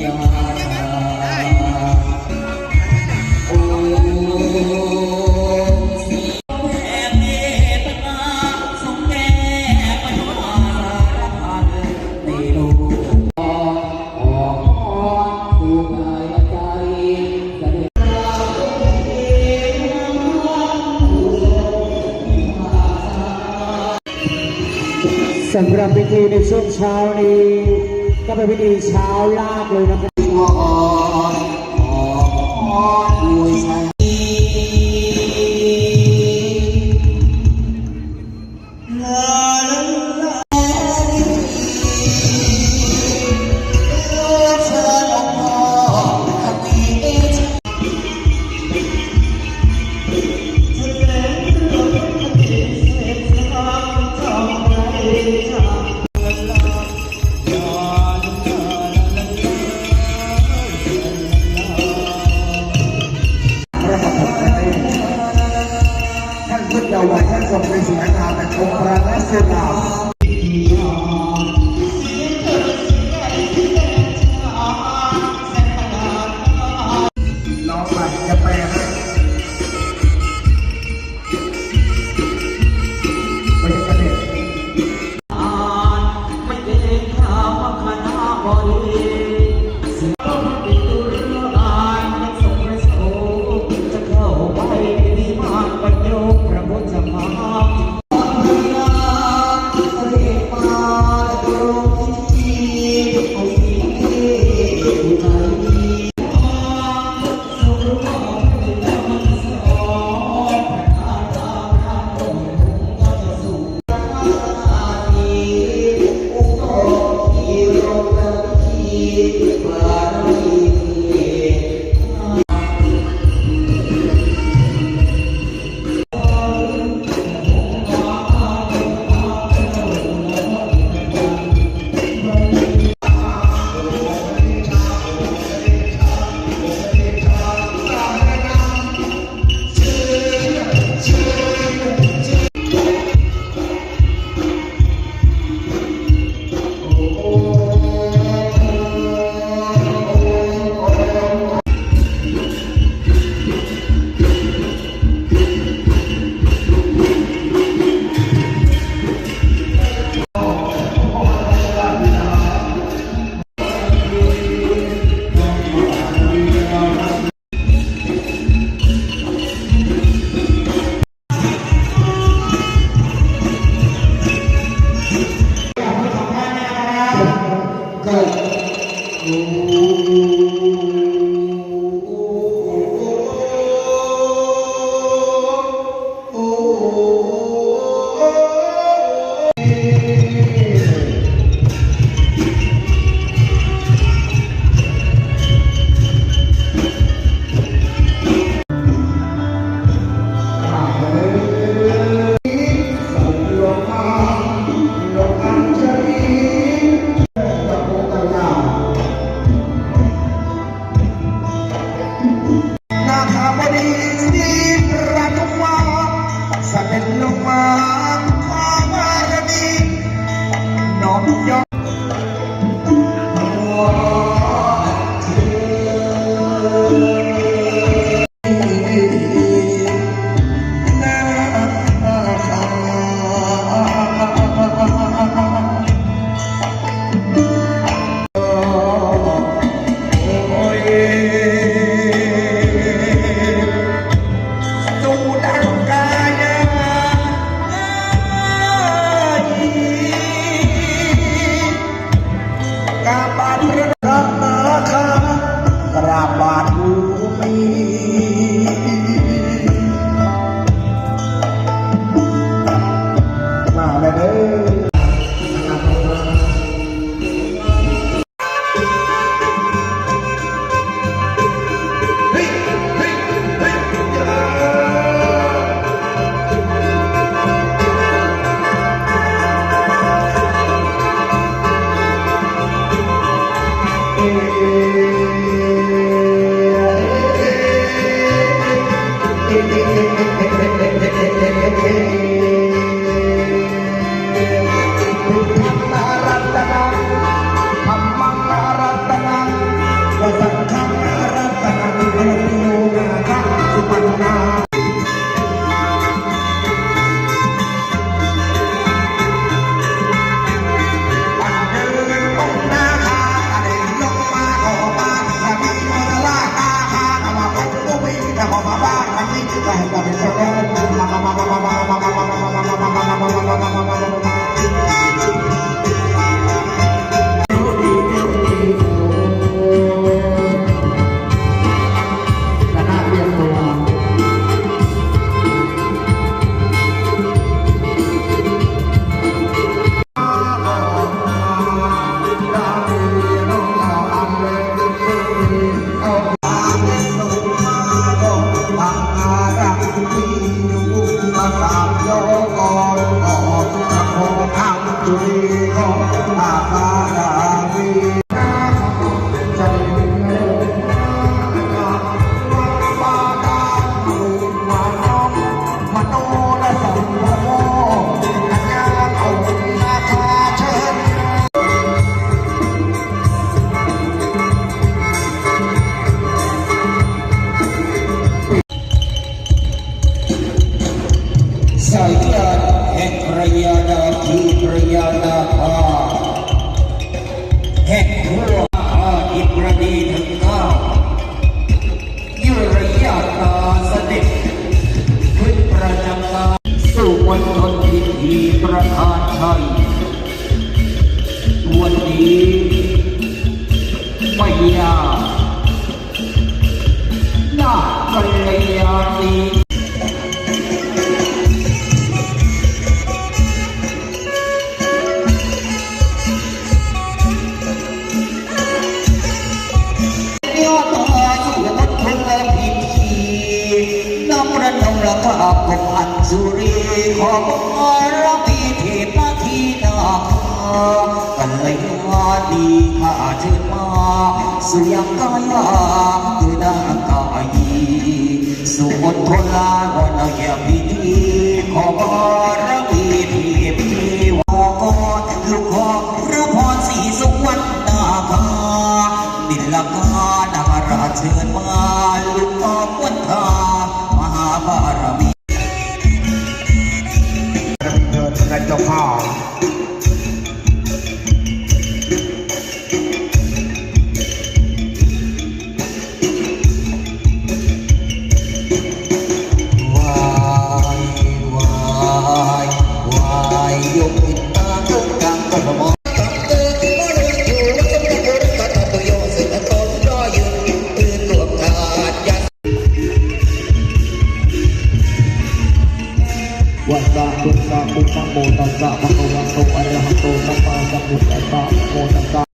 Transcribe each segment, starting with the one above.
សម្រាប់ពិធីនៅช่วงเช้านี้ ก็เป็นวิธีเช้าลากเลยนะครับ เราไว้ท่านชมในสวยงามแต่ชมพระนักเสดาน้องใหม่จะไปให้ไปกันเด็กไม่เด็กข้าวขนาบริ ของระพีเทพทีนาคากลยว่าดีข้าเชิมาสุยังกายาคือดากายสุอดทุลาวันเยียบดีขอบาร วัสสะตุสสะปุพพะโมตัสสะภะคะวะโตอะระหะโตสัมมาสัมพุทธัสสะโมตัสสะ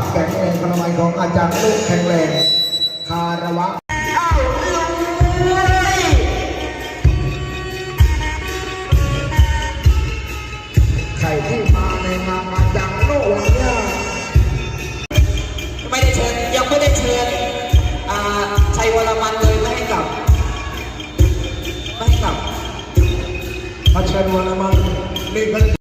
พแข็งแรงพลังงของอาจารย์ลูกแข็งแรงคารวะใครที่มาในงาอาจารย์ลูกวันนี้ไม่ได้เชิญยังไม่ได้เชิญชัยวรมันเลยไม่ให้กลับไม่ให้กลับพระชัยวรมันนี่ก็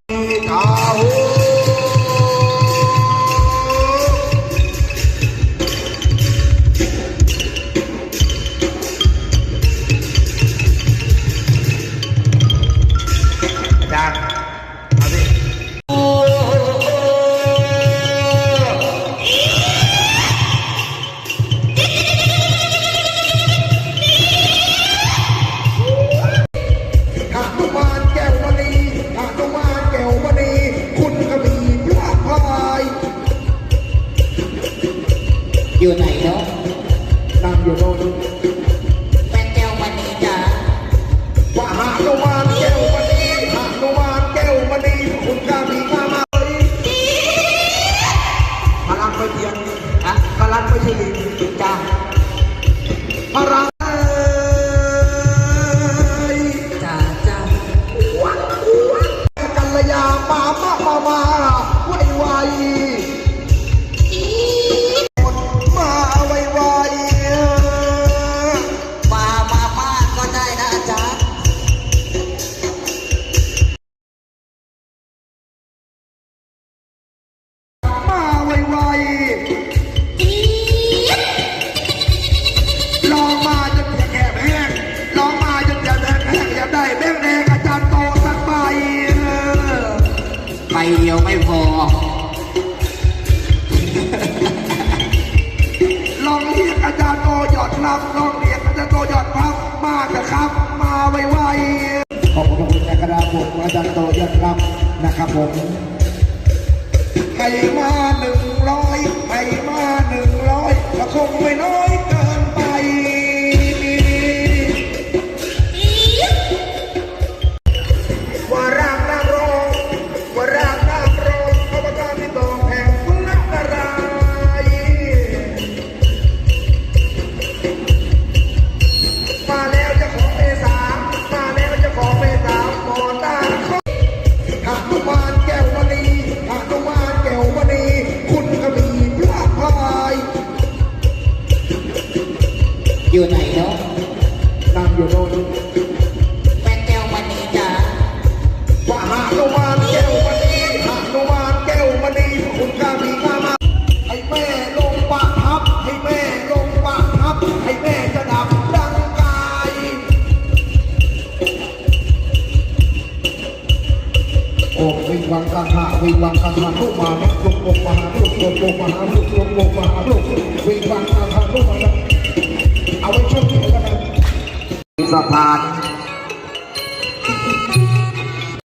ยวไม่พอ ลองเรียกอาจารย์โตหยอดรับลองเรียกอาจารย์โตหยอดครับมาเถอะครับ มาไวๆขอบคุณอาจารย์โตยอดครับนะครับผมใครมาหนึ่ง หาวิวังกันหาลูกมานะลูกลงมาหาลุกลงลงมาหาลุกลงลงมาหาลุกวิงวังกันหาลูกมานะเอาไว้ช่วยเหลือกันสถาน